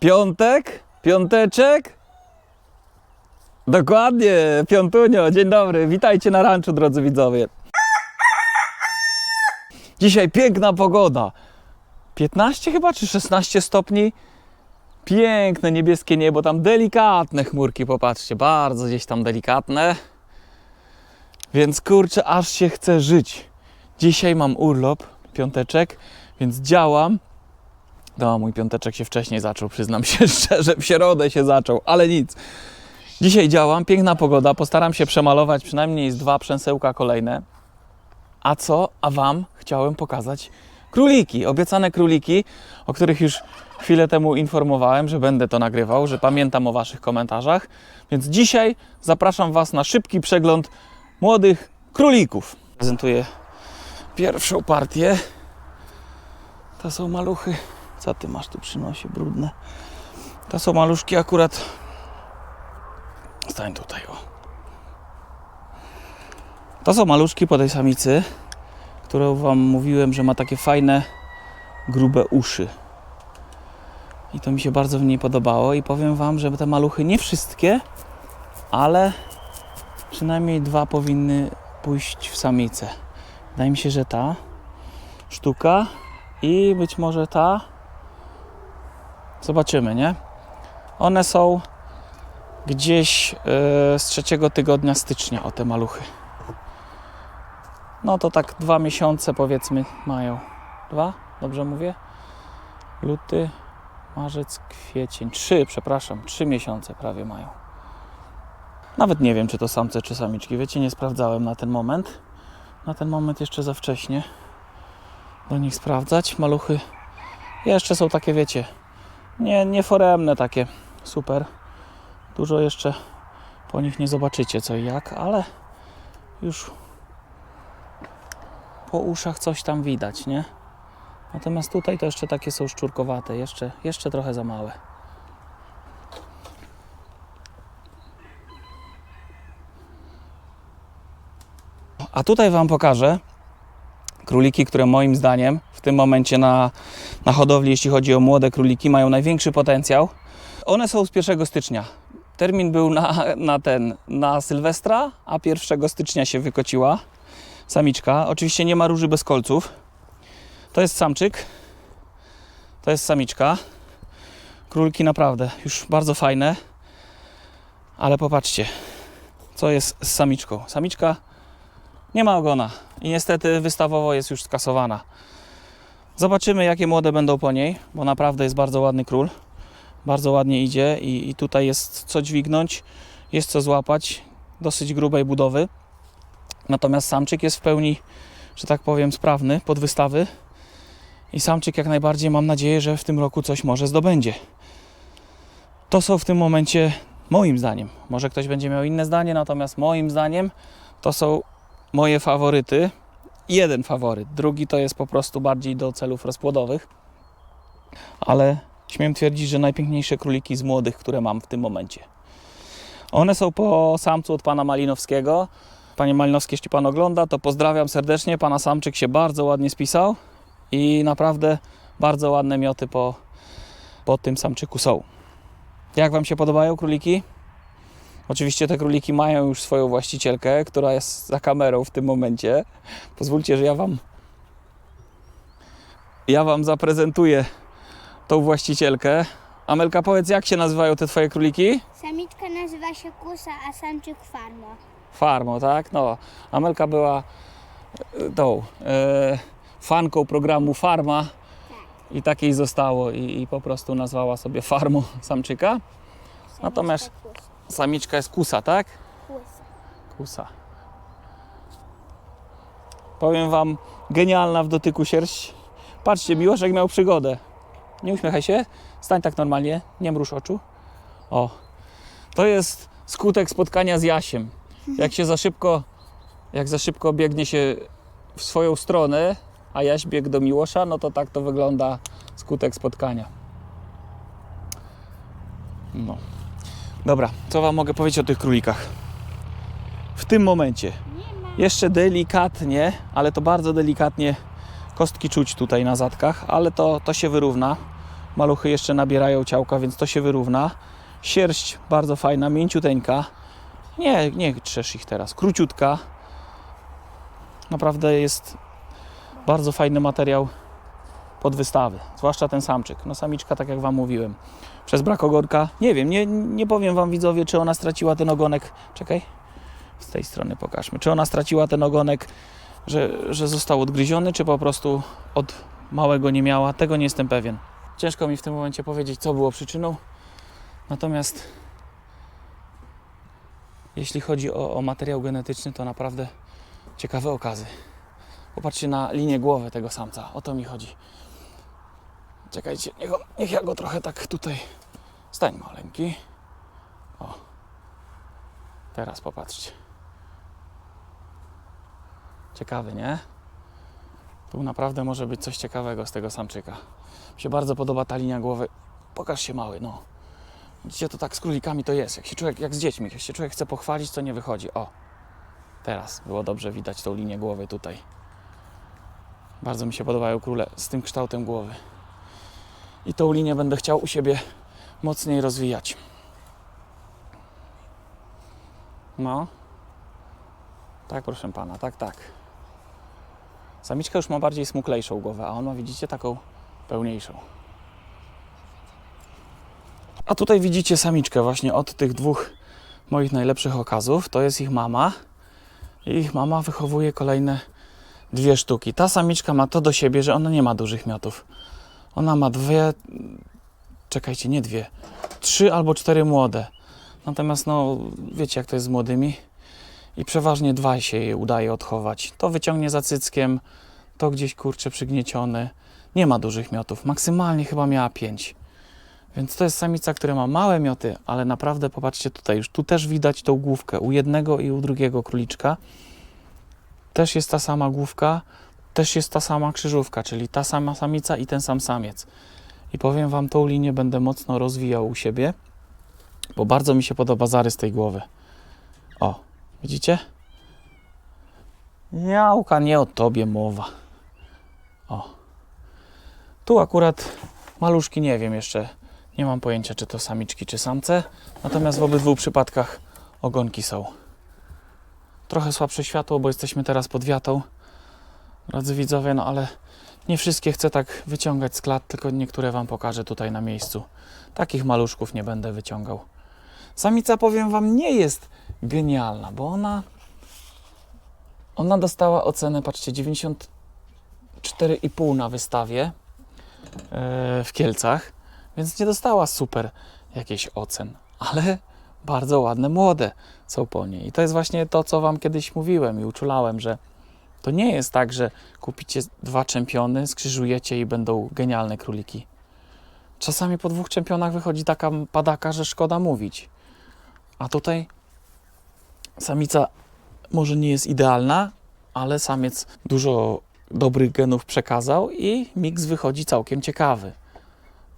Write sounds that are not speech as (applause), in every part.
Piątek? Piąteczek? Dokładnie, piątunio, dzień dobry, witajcie na ranczu, drodzy widzowie. Dzisiaj piękna pogoda. 15 chyba, czy 16 stopni? Piękne niebieskie niebo, tam delikatne chmurki, popatrzcie, bardzo gdzieś tam delikatne. Więc kurczę, aż się chce żyć. Dzisiaj mam urlop, piąteczek, więc działam. No, mój piąteczek się wcześniej zaczął, przyznam się (laughs) szczerze, w środę się zaczął, ale nic. Dzisiaj działam, piękna pogoda, postaram się przemalować przynajmniej z dwa przęsełka kolejne. A co? A Wam chciałem pokazać króliki, obiecane króliki, o których już chwilę temu informowałem, że będę to nagrywał, że pamiętam o Waszych komentarzach. Więc dzisiaj zapraszam Was na szybki przegląd młodych królików. Prezentuję pierwszą partię. To są maluchy. Co ty masz tu przy nosie brudne? To są maluszki akurat. Stań tutaj, o. To są maluszki po tej samicy, którą Wam mówiłem, że ma takie fajne, grube uszy. I to mi się bardzo w niej podobało. I powiem Wam, że te maluchy nie wszystkie, ale przynajmniej dwa powinny pójść w samicę. Wydaje mi się, że ta sztuka i być może ta. Zobaczymy, nie? One są gdzieś yy, z trzeciego tygodnia stycznia, o te maluchy. No to tak dwa miesiące powiedzmy mają. Dwa? Dobrze mówię? Luty, marzec, kwiecień. Trzy, przepraszam, trzy miesiące prawie mają. Nawet nie wiem, czy to samce, czy samiczki. Wiecie, nie sprawdzałem na ten moment. Na ten moment jeszcze za wcześnie do nich sprawdzać. Maluchy jeszcze są takie, wiecie, nie, foremne takie. Super. Dużo jeszcze po nich nie zobaczycie co i jak, ale już po uszach coś tam widać, nie? Natomiast tutaj to jeszcze takie są szczurkowate, jeszcze, jeszcze trochę za małe. A tutaj Wam pokażę króliki, które moim zdaniem w tym momencie na, na hodowli, jeśli chodzi o młode króliki, mają największy potencjał. One są z 1 stycznia. Termin był na, na ten, na Sylwestra, a 1 stycznia się wykociła samiczka. Oczywiście nie ma róży bez kolców. To jest samczyk. To jest samiczka. Króliki naprawdę już bardzo fajne. Ale popatrzcie, co jest z samiczką. Samiczka nie ma ogona i niestety wystawowo jest już skasowana. Zobaczymy, jakie młode będą po niej, bo naprawdę jest bardzo ładny król. Bardzo ładnie idzie i, i tutaj jest co dźwignąć, jest co złapać. Dosyć grubej budowy. Natomiast samczyk jest w pełni, że tak powiem, sprawny pod wystawy. I samczyk jak najbardziej mam nadzieję, że w tym roku coś może zdobędzie. To są w tym momencie, moim zdaniem, może ktoś będzie miał inne zdanie, natomiast moim zdaniem to są moje faworyty. Jeden faworyt, drugi to jest po prostu bardziej do celów rozpłodowych. Ale śmiem twierdzić, że najpiękniejsze króliki z młodych, które mam w tym momencie. One są po samcu od pana Malinowskiego. Panie Malinowski, jeśli pan ogląda, to pozdrawiam serdecznie. Pana samczyk się bardzo ładnie spisał i naprawdę bardzo ładne mioty po, po tym samczyku są. Jak wam się podobają króliki? Oczywiście te króliki mają już swoją właścicielkę, która jest za kamerą w tym momencie. Pozwólcie, że ja wam ja wam zaprezentuję tą właścicielkę. Amelka, powiedz, jak się nazywają te twoje króliki? Samiczka nazywa się Kusa, a samczyk Farmo. Farmo, tak? No, Amelka była e, tą e, fanką programu Farma i takiej zostało i, i po prostu nazwała sobie Farmo samczyka. Natomiast-. Samiczka jest kusa, tak? Kusa. Kusa. Powiem wam, genialna w dotyku sierść. Patrzcie, Miłoszek miał przygodę. Nie uśmiechaj się, stań tak normalnie, nie mruż oczu. O, to jest skutek spotkania z Jasiem. Jak się za szybko, jak za szybko biegnie się w swoją stronę, a Jaś biegł do Miłosza, no to tak to wygląda skutek spotkania. No. Dobra, co Wam mogę powiedzieć o tych królikach? W tym momencie jeszcze delikatnie, ale to bardzo delikatnie kostki czuć tutaj na zadkach, ale to, to się wyrówna. Maluchy jeszcze nabierają ciałka, więc to się wyrówna. Sierść bardzo fajna, mięciuteńka. Nie, nie trzesz ich teraz. Króciutka. Naprawdę jest bardzo fajny materiał pod wystawy. Zwłaszcza ten samczyk. No samiczka, tak jak Wam mówiłem. Przez brak ogonka. Nie wiem, nie, nie powiem Wam widzowie, czy ona straciła ten ogonek. Czekaj. Z tej strony pokażmy. Czy ona straciła ten ogonek, że, że został odgryziony, czy po prostu od małego nie miała. Tego nie jestem pewien. Ciężko mi w tym momencie powiedzieć, co było przyczyną. Natomiast jeśli chodzi o, o materiał genetyczny, to naprawdę ciekawe okazy. Popatrzcie na linię głowy tego samca. O to mi chodzi. Czekajcie, niech, on, niech ja go trochę tak tutaj. Stań maleńki. O. Teraz popatrzcie. Ciekawy, nie? Tu naprawdę może być coś ciekawego z tego samczyka. Mi się bardzo podoba ta linia głowy. Pokaż się mały, no. Widzicie, to tak z królikami to jest. Jak się człowiek, jak z dziećmi, jak się człowiek chce pochwalić, to nie wychodzi. O, teraz było dobrze widać tą linię głowy tutaj. Bardzo mi się podobają króle z tym kształtem głowy. I tą linię będę chciał u siebie mocniej rozwijać. No. Tak, proszę pana, tak, tak. Samiczka już ma bardziej smuklejszą głowę, a on ma, widzicie, taką pełniejszą. A tutaj widzicie samiczkę właśnie od tych dwóch moich najlepszych okazów. To jest ich mama. I ich mama wychowuje kolejne dwie sztuki. Ta samiczka ma to do siebie, że ona nie ma dużych miotów. Ona ma dwie, czekajcie, nie dwie, trzy albo cztery młode. Natomiast no, wiecie jak to jest z młodymi. I przeważnie dwa się jej udaje odchować. To wyciągnie za cyckiem, to gdzieś kurcze przygnieciony. Nie ma dużych miotów. Maksymalnie chyba miała pięć. Więc to jest samica, która ma małe mioty, ale naprawdę popatrzcie tutaj, już tu też widać tą główkę u jednego i u drugiego króliczka. Też jest ta sama główka, też jest ta sama krzyżówka, czyli ta sama samica i ten sam samiec. I powiem Wam, tą linię będę mocno rozwijał u siebie, bo bardzo mi się podoba zarys tej głowy. O, widzicie? Jałka, nie o tobie mowa. O. Tu akurat maluszki nie wiem jeszcze. Nie mam pojęcia, czy to samiczki, czy samce. Natomiast w obydwu przypadkach ogonki są. Trochę słabsze światło, bo jesteśmy teraz pod wiatą. Drodzy widzowie, no ale nie wszystkie chcę tak wyciągać z klat, tylko niektóre Wam pokażę tutaj na miejscu. Takich maluszków nie będę wyciągał. Samica, powiem Wam, nie jest genialna, bo ona ona dostała ocenę, patrzcie, 94,5 na wystawie e, w Kielcach, więc nie dostała super jakiejś ocen, ale bardzo ładne, młode są po niej. I to jest właśnie to, co Wam kiedyś mówiłem i uczulałem, że to nie jest tak, że kupicie dwa czempiony, skrzyżujecie i będą genialne króliki. Czasami po dwóch czempionach wychodzi taka padaka, że szkoda mówić. A tutaj samica może nie jest idealna, ale samiec dużo dobrych genów przekazał i miks wychodzi całkiem ciekawy.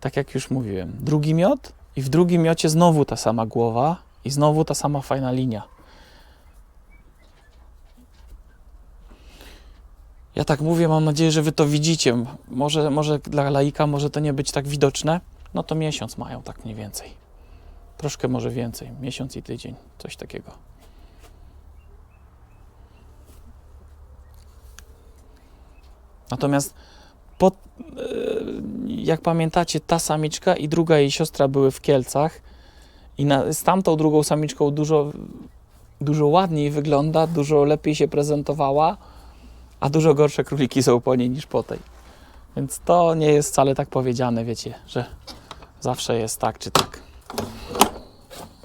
Tak jak już mówiłem, drugi miot i w drugim miocie znowu ta sama głowa i znowu ta sama fajna linia. Ja tak mówię, mam nadzieję, że wy to widzicie. Może, może dla laika może to nie być tak widoczne. No to miesiąc mają tak mniej więcej. Troszkę może więcej, miesiąc i tydzień, coś takiego. Natomiast po, jak pamiętacie, ta samiczka i druga jej siostra były w Kielcach i na, z tamtą drugą samiczką dużo, dużo ładniej wygląda, dużo lepiej się prezentowała, a dużo gorsze króliki są po niej niż po tej. Więc to nie jest wcale tak powiedziane, wiecie, że zawsze jest tak czy tak.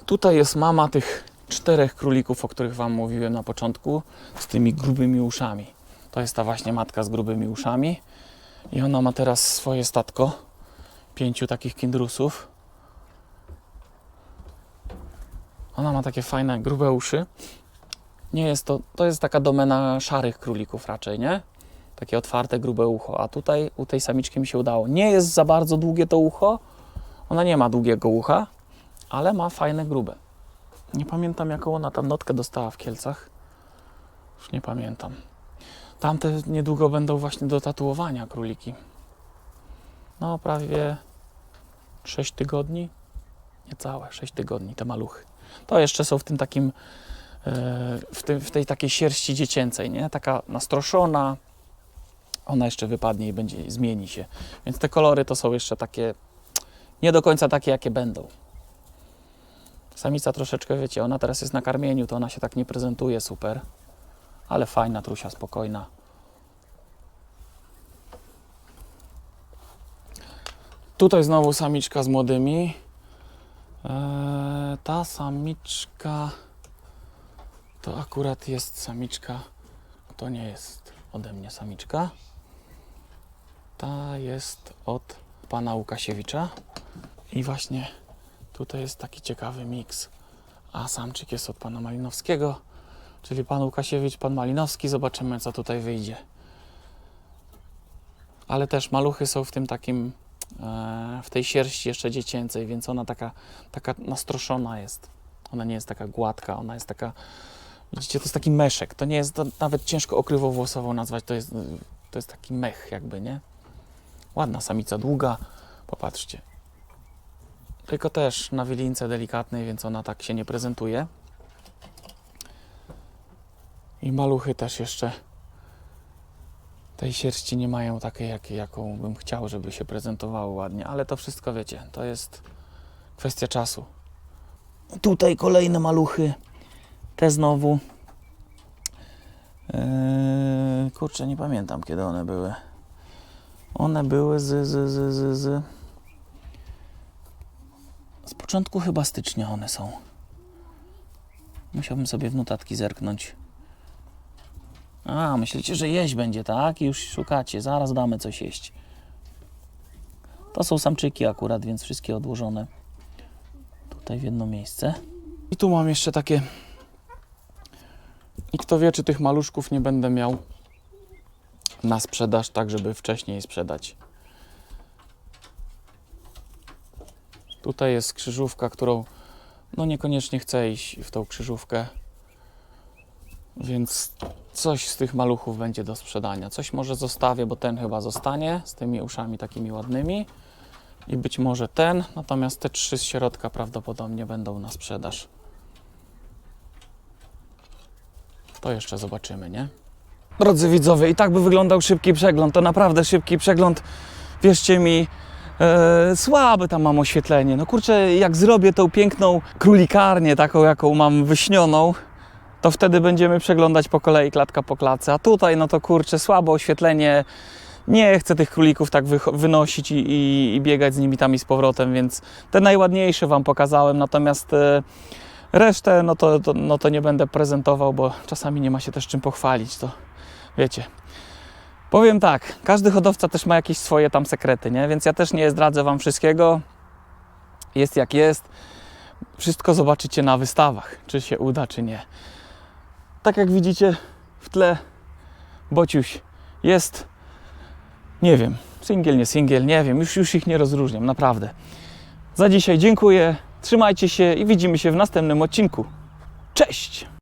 Tutaj jest mama tych czterech królików, o których Wam mówiłem na początku, z tymi grubymi uszami. To jest ta właśnie matka z grubymi uszami. I ona ma teraz swoje statko pięciu takich kindrusów. Ona ma takie fajne, grube uszy. Nie jest to, to jest taka domena szarych królików raczej, nie? Takie otwarte, grube ucho. A tutaj u tej samiczki mi się udało. Nie jest za bardzo długie to ucho. Ona nie ma długiego ucha, ale ma fajne, grube. Nie pamiętam, jaką ona tam notkę dostała w Kielcach. Już nie pamiętam. Tamte niedługo będą właśnie do tatuowania króliki. No, prawie 6 tygodni. Niecałe 6 tygodni te maluchy. To jeszcze są w tym takim, w, tym, w tej takiej sierści dziecięcej, nie? Taka nastroszona. Ona jeszcze wypadnie i będzie, zmieni się. Więc te kolory to są jeszcze takie, nie do końca takie, jakie będą. Samica troszeczkę, wiecie, ona teraz jest na karmieniu, to ona się tak nie prezentuje super. Ale fajna, trusia, spokojna. Tutaj znowu samiczka z młodymi. Eee, ta samiczka to akurat jest samiczka. To nie jest ode mnie samiczka. Ta jest od pana Łukasiewicza. I właśnie tutaj jest taki ciekawy miks. A samczyk jest od pana Malinowskiego. Czyli pan Łukasiewicz, pan Malinowski. Zobaczymy, co tutaj wyjdzie. Ale też maluchy są w tym takim, e, w tej sierści jeszcze dziecięcej, więc ona taka, taka nastroszona jest. Ona nie jest taka gładka, ona jest taka, widzicie, to jest taki meszek. To nie jest to nawet ciężko okrywowłosową nazwać, to jest, to jest taki mech jakby, nie? Ładna samica, długa, popatrzcie. Tylko też na wilince delikatnej, więc ona tak się nie prezentuje. I maluchy też jeszcze tej sierści nie mają takiej, jak, jaką bym chciał, żeby się prezentowały ładnie, ale to wszystko wiecie, to jest kwestia czasu. Tutaj kolejne maluchy, te znowu. Eee, kurczę, nie pamiętam kiedy one były. One były z, z, z, z, z... Z początku chyba stycznia one są. Musiałbym sobie w notatki zerknąć. A, myślicie, że jeść będzie, tak? I już szukacie, zaraz damy coś jeść. To są samczyki akurat, więc wszystkie odłożone tutaj w jedno miejsce. I tu mam jeszcze takie. I kto wie, czy tych maluszków nie będę miał na sprzedaż, tak żeby wcześniej sprzedać. Tutaj jest krzyżówka, którą no niekoniecznie chcę iść w tą krzyżówkę. Więc coś z tych maluchów będzie do sprzedania. Coś może zostawię, bo ten chyba zostanie z tymi uszami takimi ładnymi. I być może ten, natomiast te trzy z środka prawdopodobnie będą na sprzedaż. To jeszcze zobaczymy, nie? Drodzy widzowie, i tak by wyglądał szybki przegląd. To naprawdę szybki przegląd. Wierzcie mi, e, słabe tam mam oświetlenie. No kurczę, jak zrobię tą piękną królikarnię, taką jaką mam wyśnioną, to wtedy będziemy przeglądać po kolei klatka po klatce. A tutaj, no to kurczę, słabe oświetlenie. Nie chcę tych królików tak wycho- wynosić i, i, i biegać z nimi tam i z powrotem, więc te najładniejsze Wam pokazałem, natomiast e, resztę, no to, to, no to nie będę prezentował, bo czasami nie ma się też czym pochwalić, to wiecie. Powiem tak, każdy hodowca też ma jakieś swoje tam sekrety, nie? Więc ja też nie zdradzę Wam wszystkiego. Jest jak jest. Wszystko zobaczycie na wystawach, czy się uda, czy nie. Tak jak widzicie w tle, Bociuś jest, nie wiem, singiel, nie singiel, nie wiem, już, już ich nie rozróżniam, naprawdę. Za dzisiaj dziękuję, trzymajcie się i widzimy się w następnym odcinku. Cześć!